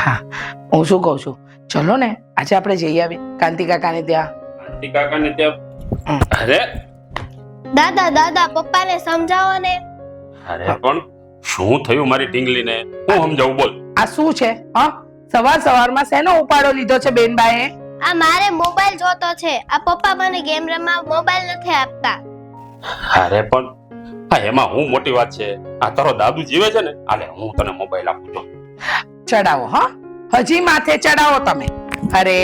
હા હું શું કહું છું? ચલો ને આજે આપણે જઈ આવીએ કાંતિ કાકાને ત્યાં. આંટી કાકાને ત્યાં. અરે! દાદા દાદા પપ્પાને સમજાવો ને. અરે પણ શું થયું મારી ઢીંગલીને હું સમજાવું બોલ. આ શું છે? હા સવાર સવારમાં શેનો ઉપાડો લીધો છે બેનબાએ? આ મારે મોબાઈલ જોતો છે. આ પપ્પા મને ગેમ રમવા મોબાઈલ નથી આપતા. અરે પણ હા એમાં હું મોટી વાત છે. આ તારો દાદુ જીવે છે ને? આલે હું તને મોબાઈલ આપું છું. ચડાવો હા. હજી માથે ચડાવો તમે. અરે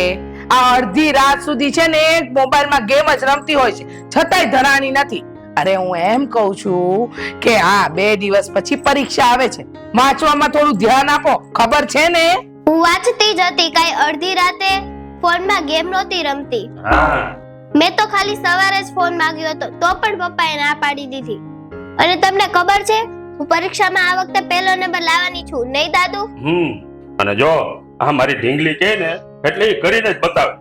આ અડધી રાત સુધી છે ને મોબાઈલમાં ગેમ જ રમતી હોય છે. છતાંય ધરાણી નથી. અરે હું એમ કહું છું કે આ બે દિવસ પછી પરીક્ષા આવે છે. વાંચવામાં થોડું ધ્યાન આપો. ખબર છે ને? હું વાંચતી જ હતી કઈ અડધી રાતે ફોનમાં ગેમ નહોતી રમતી. મેં તો ખાલી સવારે જ ફોન માંગ્યો હતો તો પણ પપ્પાએ ના પાડી દીધી. અને તમને ખબર છે હું પરીક્ષામાં આ વખતે પહેલો નંબર લાવવાની છું. નહીં દાદુ? હમ. અને જો આ મારી ઢીંગલી કે ને એટલે એ કરીને જ બતાવે.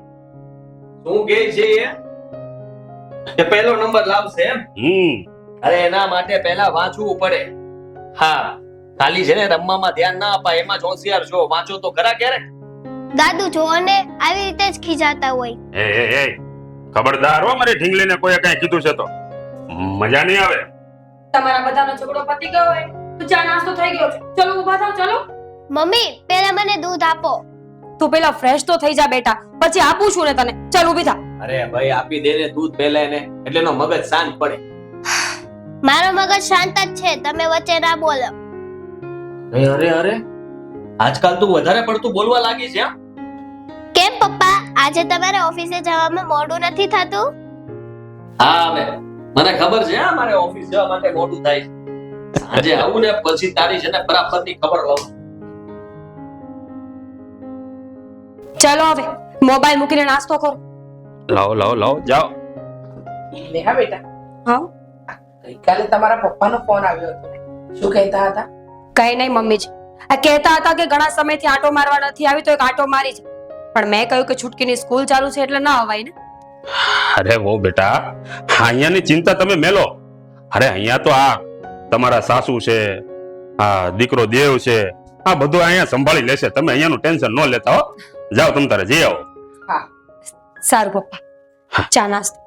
શું કે છે એ? કે પહેલો નંબર લાવશે એમ? હમ. અરે એના માટે પહેલા વાંચવું પડે. હા ખાલી છે ને રમવામાં ધ્યાન ના અપાય એમાં જ હોશિયાર છો. વાંચો તો ખરા ક્યારે દાદુ જો અને આવી રીતે જ ખીજાતા હોય. એ એ એ. ખબરદાર હો મારી ઢીંગલીને કોઈ કઈ કીધું છે તો. મજા નહીં આવે. તમારા બધાનો ઝઘડો પતી ગયો હોય તો ચા નાસ્તો થઈ ગયો છે. ચલો ઊભા થાવ ચલો. મમ્મી પહેલા મને દૂધ આપો. તું પેલા ફ્રેશ તો થઈ જા બેટા પછી આપું છું ને તને. ચાલ ઊભી થા. અરે ભાઈ આપી દે ને દૂધ પહેલા એને એટલે એનો મગજ શાંત પડે. મારો મગજ શાંત જ છે તમે વચ્ચે ના બોલો. અરે અરે અરે. આજકાલ તું વધારે પડતું બોલવા લાગી છે કેમ પપ્પા? આજે તમારે ઓફિસે જવામાં મોડું નથી થતું? હા હવે મને ખબર છે હા મારે ઓફિસ જવા માટે મોડું થાય છે. સાંજે આવું ને પછી તારી છે ને બરાબરની ખબર લઉં ચાલો હવે મોબાઈલ મૂકીને નાસ્તો કરો. લાવો લાવો લાવો જાઓ. નેહા બેટા હા? ગઈકાલે તમારા પપ્પાનો ફોન આવ્યો હતો. શું કહેતા હતા? કઈ નહીં મમ્મીજી આ કહેતા હતા કે ઘણા સમયથી આંટો મારવા નથી આવી તો એક આંટો મારી છે. પણ મેં કહ્યું કે છૂટકીની સ્કૂલ ચાલુ છે એટલે ના અવાય ને. અરે વો બેટા અહીંયાની ચિંતા તમે મેલો. અરે અહીંયા તો આ તમારા સાસુ છે આ દીકરો દેવ છે આ બધું અહીંયા સંભાળી લેશે. તમે અહીંયાનું ટેન્શન ન લેતા હો. જાઓ તમે તારે જઈ આવો. સારું પપ્પા. ચા નાસ્તો.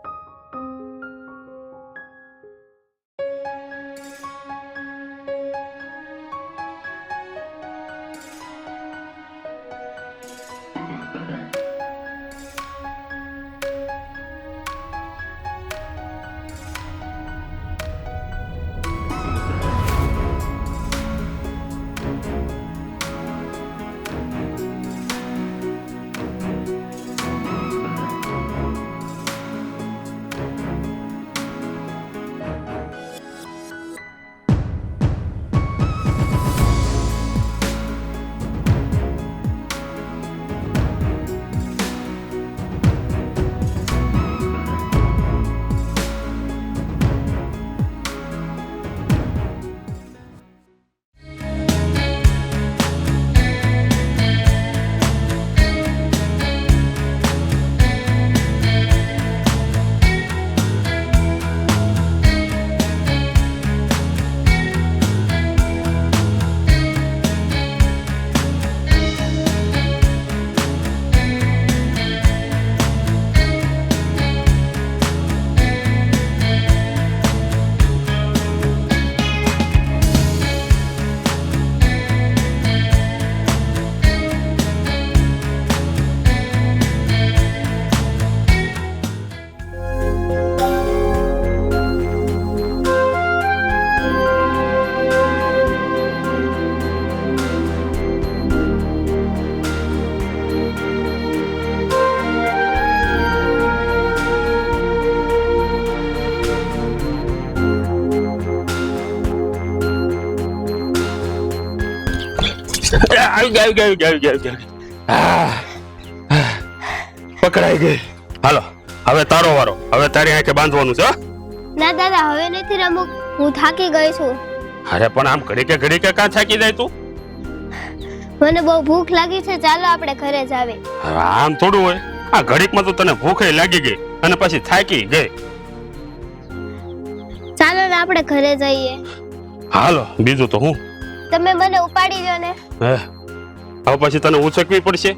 આવી ગઈ આવી આવી આવી આવી પકડાઈ ગઈ. હાલો હવે તારો વારો. હવે તારી આંખે બાંધવાનું છે હો? ના દાદા હવે નથી રમું હું થાકી ગઈ છું. અરે પણ આમ ઘડીકે ઘડીકે ઘડી કાં થાકી જાય તું? મને બહુ ભૂખ લાગી છે. ચાલો આપણે ઘરે જાવે હવે આમ થોડું હોય. આ ઘડીકમાં તો તને ભૂખે લાગી ગઈ અને પછી થાકી ગઈ. ચાલો ને આપણે ઘરે જઈએ. હાલો બીજું તો હું. તમે મને ઉપાડી દો ને. હે? હવે પછી તને ઉચકવી પડશે?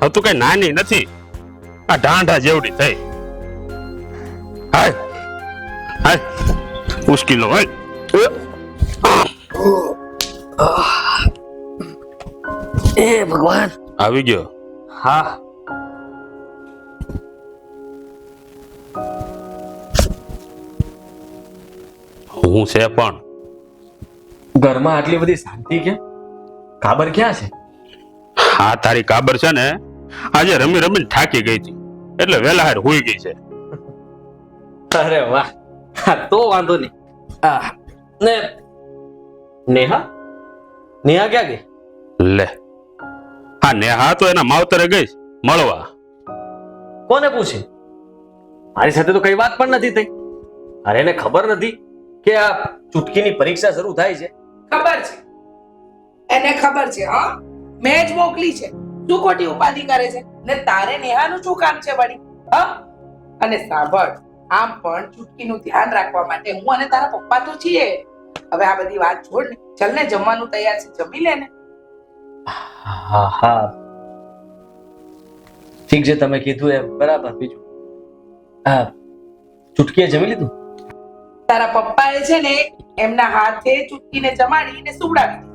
હવે તું કઈ નાની નથી. આ ઢાંઢા જેવડી થઈ. હાય. હાય. મુશ્કેલો હોય. એ ભગવાન. આવી ગયો. હા. હું છે પણ. ઘરમાં આટલી બધી શાંતિ કેમ કાબર ક્યાં છે? હા તારી કાબર છે ને આજે રમી રમીને થાકી ગઈ હતી. એટલે વેલા હાર હોઈ ગઈ છે. અરે વાહ તો વાંધો નહીં. આ, ને નેહા? નેહા ક્યાં ગઈ? લે હા નેહા તો એના માવતરે ગઈ મળવા. કોને પૂછે? મારી સાથે તો કઈ વાત પણ નથી થઈ. અરે એને ખબર નથી કે આ ચૂટકીની પરીક્ષા શરૂ થાય છે. ખબર છે. એને ખબર છે હા. મેં જ મોકલી છે. તું ખોટી ઉપાધિ કરે છે ને તારે નેહાનું શું કામ છે વળી? હા? અને સાંભળ આમ પણ ચૂટકીનું ધ્યાન રાખવા માટે હું અને તારા પપ્પા તો છીએ. હવે આ બધી વાત છોડ ને. ચલ ને જમવાનું તૈયાર છે. જમી લે ને. હા હા. ઠીક છે તમે કીધું એમ. બરાબર બીજું. હા. ચૂટકીએ જમી લીધું? તારા પપ્પાએ છે ને એમના હાથે ચૂટકીને જમાડીને સુવડાવી.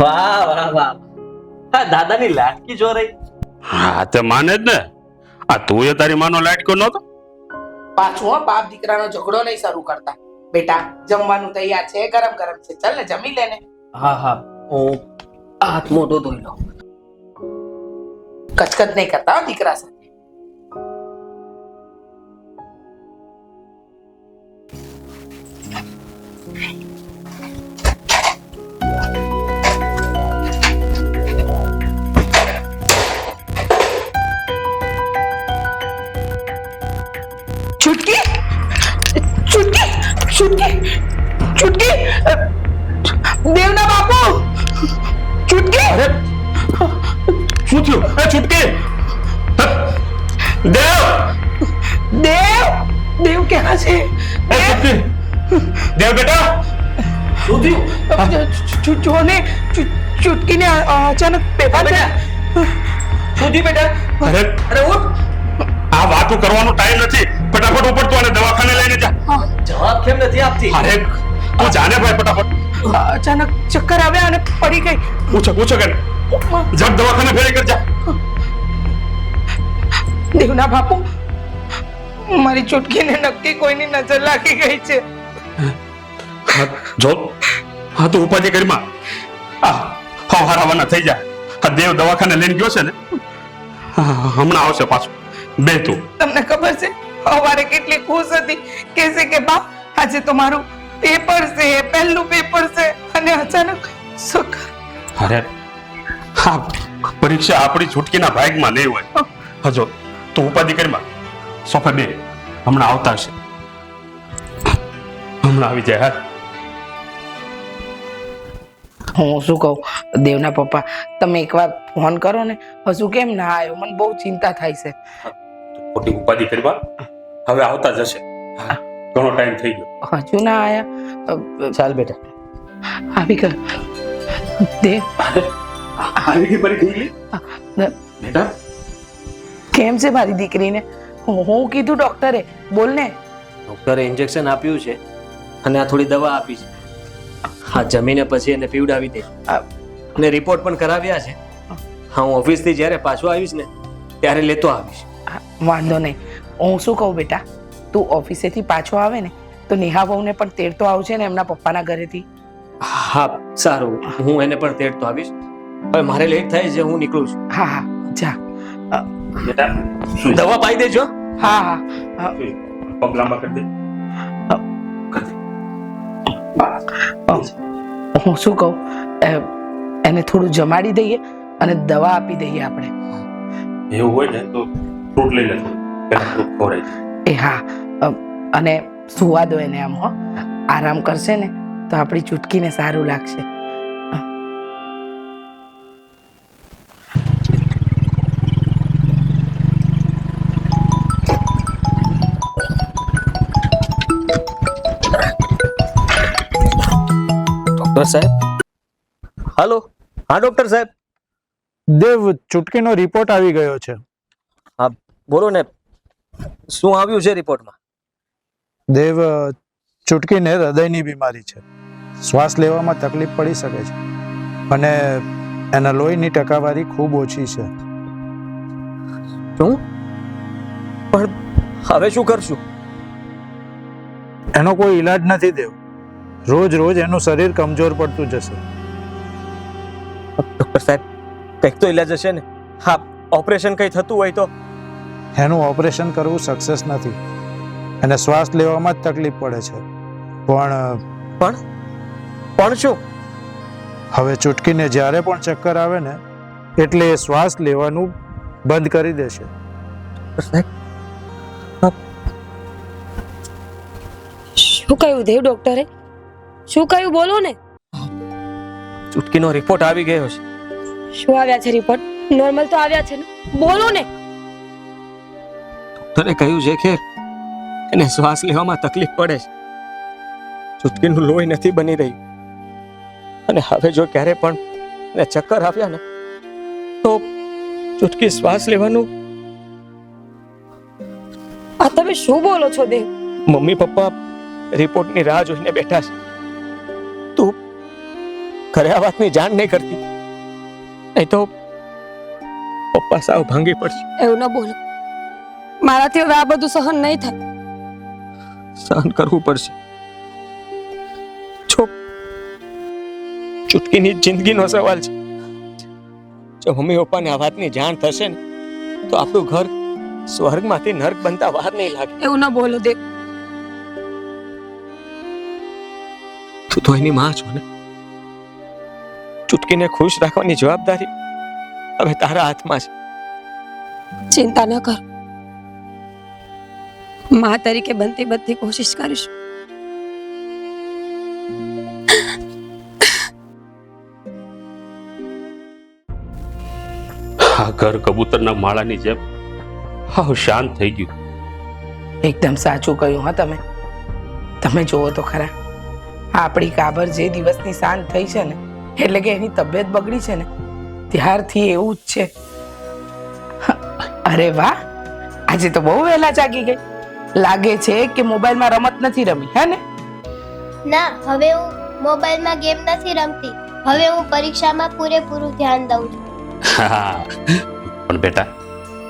વાહ વાહ વાહ. આ દાદાની લાટકી જો રહી. હા તે માને જ ને. આ તું એ તારી માનો લાટકો નતો પાછું હો બાપ દીકરાનો ઝઘડો નહીં શરૂ કરતા. બેટા જમવાનું તૈયાર છે ગરમ ગરમ છે. ચલ ને જમી લે ને. હા હા. હું હાથ મોટો ધોઈ લો કચકચ નહીં કરતા હો દીકરા સાથે. દેવ બેટા! શું થયું? જો ને ચૂટકીને અચાનક પેપર શું થયું બેટા? અરે અરે ઉઠ. આ વાતો કરવાનો ટાઈમ નથી. ફટાફટ ઉપર તો અને દવાખાને લઈને જા. જવાબ કેમ નથી આપતી? અરે તું જાને ભાઈ ફટાફટ. અચાનક ચક્કર આવ્યા અને પડી ગઈ. પૂછો પૂછો કે જબ દવાખાને ફેરી કરજા દેવના બાપુ મારી ચૂટકીને નક્કી કોઈની નજર લાગી ગઈ છે. જો. હા તો ઉપાધિ કરી માં આ હવારાવાના થઈ જા. આ દેવ દવાખાને લઈને ગયો છે ને? હમણાં આવશે પાછું. બે તું. તમને ખબર છે સવારે કેટલી ખુશ હતી. કે છે કે બા આજે તો મારું પેપર છે પહેલું પેપર છે અને અચાનક સુખ. અરે હા પરીક્ષા આપણી છૂટકીના ભાગમાં નહીં હોય. હજો તું ઉપાધિ કરી માં સોફે બે. હમણાં આવતા છે હમણાં આવી જાય હા. હું શું કહું? દેવના પપ્પા તમે એકવાર ફોન કરો ને. હજુ કેમ ના આવ્યો? મને બહુ ચિંતા થાય છે. ખોટી ઉપાધિ કરવા? હવે આવતા જશે ઘણો ટાઈમ થઈ ગયો. હજુ ના આયા? ચાલ બેટા. આવી ગયો. દેવ. આવી ગઈ પરી બેટા? કેમ છે મારી દીકરીને? હું કીધું ડોક્ટરે? બોલ ને. ડોક્ટરે ઇન્જેક્શન આપ્યું છે અને આ થોડી દવા આપી છે. હા જમીને પછી એને પીવડાવી દે. અને રિપોર્ટ પણ કરાવ્યા છે. હા હું ઓફિસથી જ્યારે પાછો આવીશ ને ત્યારે લેતો આવીશ. વાંધો નહીં. હું શું કહું બેટા? તું ઓફિસેથી પાછો આવે ને તો નેહા બહુને પણ તેડતો આવશે ને એમના પપ્પાના ઘરેથી. હા સારું. હું એને પણ તેડતો આવીશ. હવે મારે લેટ થાય છે હું નીકળું છું. હા હા. જા. બેટા દવા પાઈ દેજો. હા હા. હા. સુઈ. પગ લાંબા હું શું કહું? એને થોડું જમાડી દઈએ અને દવા આપી દઈએ આપણે. એવું હોય ને તો ફ્રૂટ લઈ લેજો ફ્રૂટ ખવડાવી એ હા. અને સુવા દો એને આમ હો. આરામ કરશે ને તો આપણી ચૂટકીને સારું લાગશે. ડોક્ટર સાહેબ? હાલો. હા ડોક્ટર સાહેબ. દેવ ચૂંટકીનો રિપોર્ટ આવી ગયો છે. બોલો ને. શું આવ્યું છે રિપોર્ટમાં દેવ ચૂંટકીને હૃદયની બીમારી છે. શ્વાસ લેવામાં તકલીફ પડી શકે છે. અને એના લોહીની ટકાવારી ખૂબ ઓછી છે. શું? પણ હવે શું કરશું? એનો કોઈ ઈલાજ નથી દેવ. રોજ રોજ એનું શરીર કમજોર પડતું જશે. ડોક્ટર સાહેબ કંઈક તો ઈલાજ હશે ને? હા ઓપરેશન કંઈ થતું હોય તો? એનું ઓપરેશન કરવું સક્સેસ નથી. એને શ્વાસ લેવામાં જ તકલીફ પડે છે. પણ પણ? પણ શું? હવે ચૂટકીને જ્યારે પણ ચક્કર આવે ને એટલે એ શ્વાસ લેવાનું બંધ કરી દેશે. ડોક્ટર શું કહ્યું દેવ ડોક્ટરે? શું કહ્યું બોલો ને? ચૂટકીનો રિપોર્ટ આવી ગયો છે. શું આવ્યા છે રિપોર્ટ નોર્મલ તો આવ્યા છે ને? બોલો ને. ડોક્ટરે કહ્યું છે કે એને શ્વાસ લેવામાં તકલીફ પડે છે. ચૂટકીનું લોહી નથી બની રહ્યું અને હવે જો ક્યારે પણ એને ચક્કર આવ્યા ને તો ચૂટકી શ્વાસ લેવાનું આ તમે શું બોલો છો દેવ? મમ્મી પપ્પા રિપોર્ટની રાહ જોઈને બેઠા છે. ઘરે આ વાતની જાણ નહીં કરતી. નહીં તો પપ્પા સાવ ભાંગી પડશે. એવું ન બોલો. મારાથી હવે આ બધું સહન નહીં થાય. સહન કરવું પડશે. જો ચૂટકીની જિંદગીનો સવાલ છે. જો મમ્મી પપ્પાને આ વાતની જાણ થશે ને તો આપણું ઘર સ્વર્ગમાંથી નર્ક બનતા વાર નહીં લાગે. એવું ન બોલો દેવ તું તો એની માં છો ને? ચૂટકીને ખુશ રાખવાની જવાબદારી હવે તારા હાથમાં છે. ચિંતા ન કર. મા તરીકે બનતી બધી કોશિશ કરીશ. આ ઘર કબૂતરના માળાની જેમ હાવ શાંત થઈ ગયું. એકદમ સાચું કહ્યું હા તમે. તમે જુઓ તો ખરા. આપણી કાબર જે દિવસની શાંત થઈ છે ને એટલે કે એની તબિયત બગડી છે ને ત્યારથી એવું જ છે. અરે વાહ આજે તો બહુ વહેલા જાગી ગઈ. લાગે છે કે મોબાઈલમાં રમત નથી રમી હે ને? ના હવે હું મોબાઈલમાં ગેમ નથી રમતી. હવે હું પરીક્ષામાં પૂરેપૂરું ધ્યાન દઉં છું. હા પણ બેટા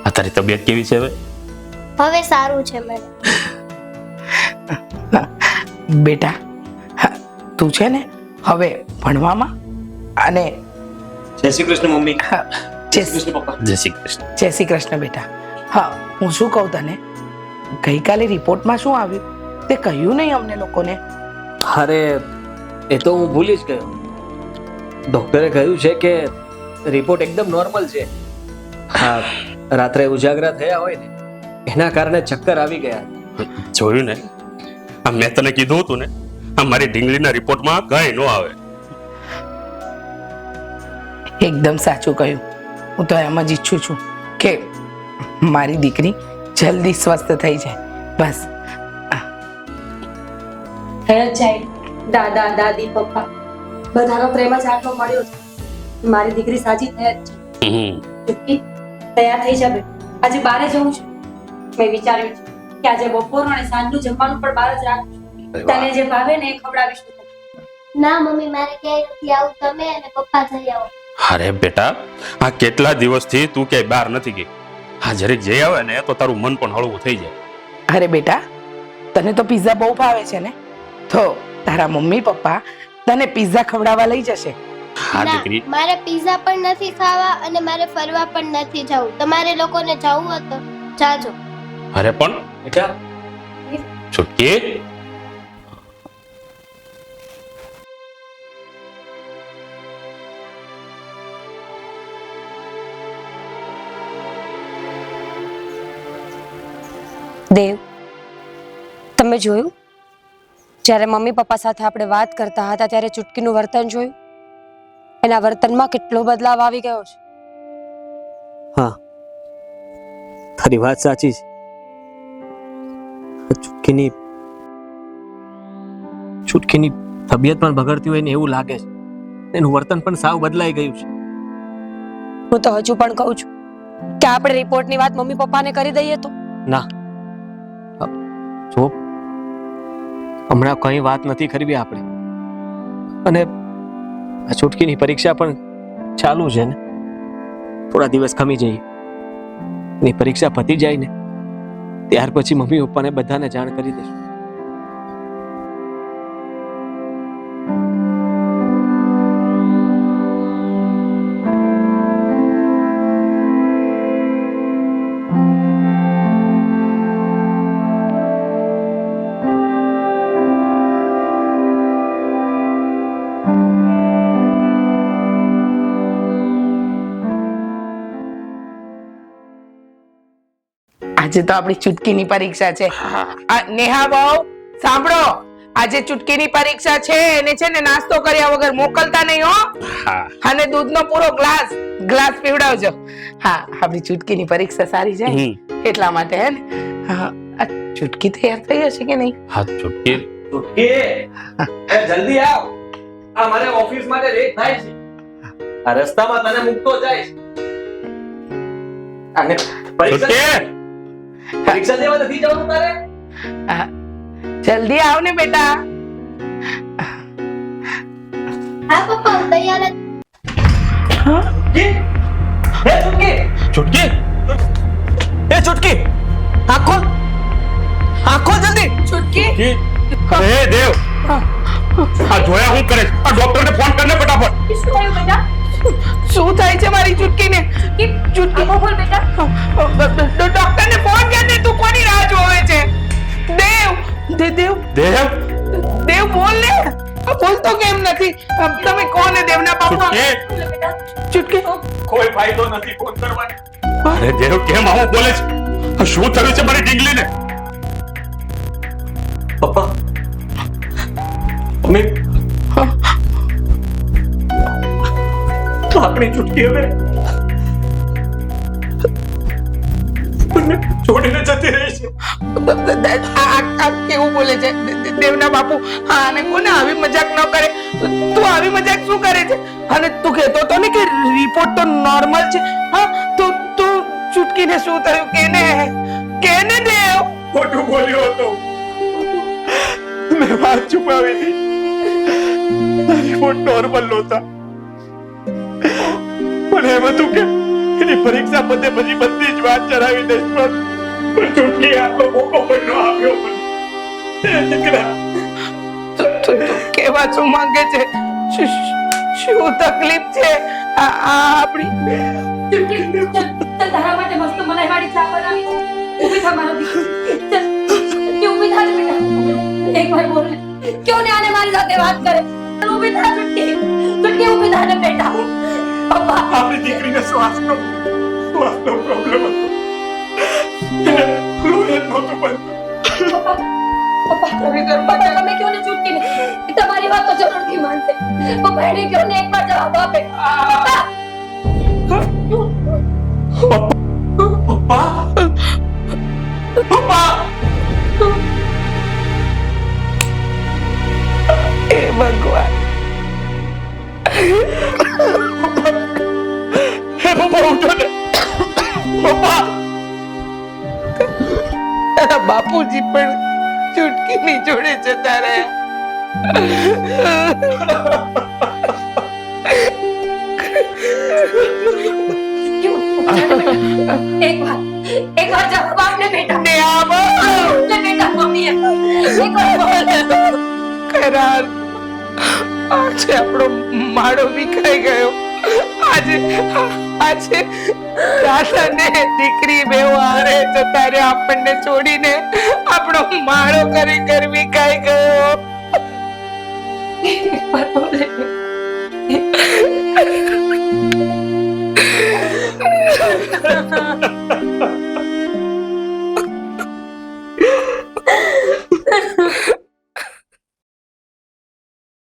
આ તારી તબિયત કેવી છે હવે? હવે સારું છે મને બેટા હા, તું છે ને હવે ભણવામાં અને જય શ્રી કૃષ્ણ મમ્મી. જય પપ્પા. જય શ્રી કૃષ્ણ. જય શ્રી કૃષ્ણ બેટા. હા હું શું કહું તને? ગઈકાલે રિપોર્ટમાં શું આવ્યું? તે કહ્યું નહીં અમને લોકોને. અરે એ તો હું ભૂલી જ ગયો. ડોક્ટરે કહ્યું છે કે રિપોર્ટ એકદમ નોર્મલ છે. હા રાત્રે ઉજાગરા થયા હોય ને એના કારણે ચક્કર આવી ગયા. જોયું ને? આ મેં તને કીધું હતું ને આ મારી ઢીંગલીના રિપોર્ટમાં કઈ ન આવે. એકદમ સાચું કહ્યું. હું તો એમ જ ઈચ્છું છું કે મારી દીકરી જલ્દી સ્વસ્થ થઈ જાય. બસ. થઈ દાદા દાદી પપ્પા બધાનો પ્રેમ જ આટલો મળ્યો છે. મારી દીકરી સાજી થઈ જ છે. તૈયાર થઈ જાবে આજે બારે જવું છે. મેં વિચાર્યું છે કે આજે બપોરનું અને સાંજનું જમવાનું પણ બહાર જ રાખું તને જે ભાવે ને એ ખવડાવીશ. ના મમ્મી મારે ક્યાંય નથી આવું. તમે અને પપ્પા જઈ આવો. અરે બેટા આ કેટલા દિવસથી તું ક્યાંય બહાર નથી ગઈ? હા જરીક જઈ આવે ને તો તારું મન પણ હળવું થઈ જાય. અરે બેટા તને તો પિઝા બહુ ભાવે છે ને? તો તારા મમ્મી પપ્પા તને પિઝા ખવડાવવા લઈ જશે. હા દીકરી. મારે પિઝા પણ નથી ખાવા અને મારે ફરવા પણ નથી જવું. તમારે લોકોને જવું હતું જાજો. અરે પણ બેટા? છૂટકી દેવ તમે જોયું? જ્યારે મમ્મી પપ્પા સાથે આપણે વાત કરતા હતા ત્યારે ચૂટકીનું વર્તન જોયું? એના વર્તનમાં કેટલો બદલાવ આવી ગયો છે? હા તારી વાત સાચી છે. ચૂટકીની ચૂટકીની તબિયત પણ બગડતી હોય ને એવું લાગે છે. એનું વર્તન પણ સાવ બદલાઈ ગયું છે. હું તો હજુ પણ કહું છું કે આપણે રિપોર્ટની વાત મમ્મી પપ્પાને કરી દઈએ તો? જો હમણાં કઈ વાત નથી કરવી આપણે. અને આ છૂટકીની પરીક્ષા પણ ચાલુ છે ને. થોડા દિવસ ખમી જઈએ. એની પરીક્ષા પતી જાય ને. ત્યાર પછી મમ્મી પપ્પાને બધાને જાણ કરી દઈશું. આજે તો આપણી ચુટકીની પરીક્ષા છે. નેહા બહુ સાંભળો. આજે ચુટકીની પરીક્ષા છે એને છે ને નાસ્તો કર્યા વગર મોકલતા નહીં હો. અને દૂધનો પૂરો ગ્લાસ ગ્લાસ પીવડાવજો. હા આપણી ચુટકીની પરીક્ષા સારી જાય. એટલા માટે હે ને. આ ચૂટકી તૈયાર થઈ હશે કે નહીં? હા ચૂટકી. જલ્દી આવ. આ મારે ઓફિસ માટે લેટ થાય છે. આ રસ્તામાં તને મૂકતો જાય અને પરીક્ષા ચૂટકી? પરીક્ષા દેવા નથી જવાનું તારે જલ્દી આવ ને બેટા હા પપ્પા હું તૈયાર જ હે ચુટકી ચૂટકી એ ચુટકી આખો આખો જલ્દી ચૂટકી અરે દેવ આ જોયા હું કરે છે? આ ડોક્ટરને ફોન કરને ફટાફટ શું થયું બેટા શું થાય છે મારી ચૂટકીને? ચૂટકી બોલ બેટા. ડોક્ટરને ફોન કરને તું કોની રાહ જોવે છે? દેવ. દે દેવ. દેવ? દેવ બોલ ને. આ બોલતો કેમ નથી? તમે કોણ હે દેવના બાપુ ચૂટકી? ચૂટકી? કોઈ ફાયદો નથી ફોન કરવાનો. અરે દેવ કેમ આવું બોલે છે? શું થયું છે મારી ઢીંગલીને? પપ્પા. મમ્મી. આપણી છૂટકી હવે. છોડીને જતી રહી છે. આ આ- આ કેવું બોલે છે? દે- દે- દેવના બાપુ હા અને કોને આવી મજાક ન કરે? તું આવી મજાક શું કરે છે? અને તું કહેતો તો ને કે રિપોર્ટ તો નોર્મલ છે. હા તો તું ચૂટકીને શું થયું? કેને? કેને દેવ? ખોટું બોલ્યો હતો. મેં વાત છુપાવી હતી. રિપોર્ટ નોર્મલ નહોતા. પણ એમ હતું કે એની પરીક્ષા પતે પછી બધી જ વાત ચડાવી દઈશ પણ પણ ચૂંટણી આટલો મોકો પણ ન આપ્યો મને. દીકરા. તું કેવા શું માંગે છે? શું તકલીફ છે? આ આપણી તારા માટે મસ્ત મલાઈ વાળી ચા બનાવી ઊભી થા મારો દીકરો. ચાલ, તું થા બેટા. એક વાર બોલ. ક્यों ને આને મારી સાથે વાત કરે? ઊભી થા ને બેટા. આપણી દીકરીને શ્વાસનો શ્વાસનો પ્રોબ્લેમ હતો. એને લોહી નહોતું બનતું. પપ્પા પપ્પા પપ્પા તમે ક્यों ને ચુટકી ને તમારી વાત તો જરૂરથી માનશે. પપ્પા એને ક્यों ને એકવાર જવાબ આપે? પપ્પા પપ્પા. પપ્પા ભગવાન. પપ્પા ને. પપ્પા. તારા બાપુજી પણ ચૂટકીની જોડે જતા રહ્યા. એક વાર એક વાર જવાબ ને બેટા. ને આવો ને બેટા મમ્મી એક વાર બોલ. કરાર. આજે આપણો માળો વિખાઈ ગયો. આજે આજે દાદા દીકરી બેવ આરે જતા રે આપણને છોડીને આપણો માળો કરી કરવી કાઈ ગયો. Ha